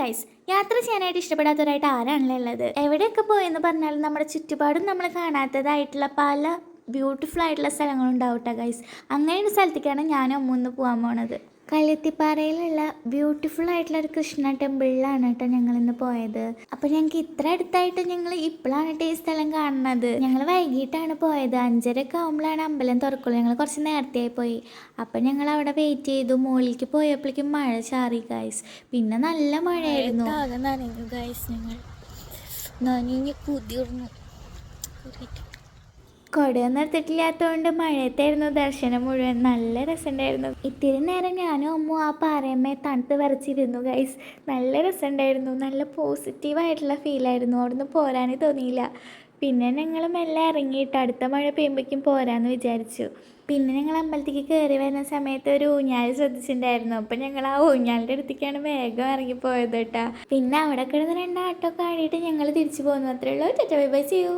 Guys യാത്ര ചെയ്യാനായിട്ട് ഇഷ്ടപ്പെടാത്തവരായിട്ട് ആരാണല്ലോ ഉള്ളത്? എവിടെയൊക്കെ പോയെന്ന് പറഞ്ഞാലും നമ്മുടെ ചുറ്റുപാടും നമ്മൾ കാണാത്തതായിട്ടുള്ള പല ബ്യൂട്ടിഫുൾ ആയിട്ടുള്ള സ്ഥലങ്ങളുണ്ടാവും കേട്ടോ ഗൈസ് അങ്ങനെ സ്ഥലത്തേക്കാണ് ഞാനും അമ്മൂന്ന് പോകാൻ പോണത്. കല്ലുത്തിപ്പാറയിലുള്ള ബ്യൂട്ടിഫുൾ ആയിട്ടുള്ള ഒരു കൃഷ്ണ ടെമ്പിളിലാണ് കേട്ടോ ഞങ്ങൾ ഇന്ന് പോയത്. അപ്പോൾ ഞങ്ങൾക്ക് ഇത്ര അടുത്തായിട്ട് ഞങ്ങൾ ഇപ്പോഴാണ് ഈ സ്ഥലം കാണുന്നത്. ഞങ്ങൾ വൈകിട്ടാണ് പോയത്. അഞ്ചരയൊക്കെ ആകുമ്പോഴാണ് അമ്പലം തുറക്കുള്ളൂ. ഞങ്ങൾ കുറച്ച് നേരത്തെ പോയി. അപ്പോൾ ഞങ്ങൾ അവിടെ വെയിറ്റ് ചെയ്തു. മുകളിലേക്ക് പോയപ്പോഴേക്കും മഴ ചാറി ഗൈസ് പിന്നെ നല്ല മഴയായിരുന്നു. നനഞ്ഞു ഗൈസ് ഞങ്ങൾ. നനഞ്ഞ് കുതിർന്നു. കൊടയൊന്നും എടുത്തിട്ടില്ലാത്തതുകൊണ്ട് മഴയത്തായിരുന്നു ദർശനം മുഴുവൻ. നല്ല രസമുണ്ടായിരുന്നു. ഇത്തിരി നേരം ഞാനും അമ്മ ആ പാറയമ്മയെ തണുത്ത് വരച്ചിരുന്നു ഗൈസ് നല്ല രസമുണ്ടായിരുന്നു. നല്ല പോസിറ്റീവായിട്ടുള്ള ഫീലായിരുന്നു അവിടുന്ന് പോരാനേ തോന്നിയില്ല. പിന്നെ ഞങ്ങൾ മെല്ലെ ഇറങ്ങിയിട്ട് അടുത്ത മഴ പെയ്യുമ്പോഴേക്കും പോരാന്ന് വിചാരിച്ചു. പിന്നെ ഞങ്ങൾ അമ്പലത്തേക്ക് കയറി വരുന്ന സമയത്ത് ഒരു ഊഞ്ഞാൽ ശ്രദ്ധിച്ചിട്ടുണ്ടായിരുന്നു. അപ്പം ഞങ്ങൾ ആ ഊഞ്ഞാലിന്റെ അടുത്തേക്കാണ് വേഗം ഇറങ്ങിപ്പോയത് കേട്ടോ പിന്നെ അവിടെ കിടന്ന് രണ്ട് ആട്ടോ കാണിയിട്ട് ഞങ്ങൾ തിരിച്ചു പോകുന്നു അത്രേ ഉള്ളൂ. ചേട്ടാ ബൈ ബൈ ചെയ്യൂ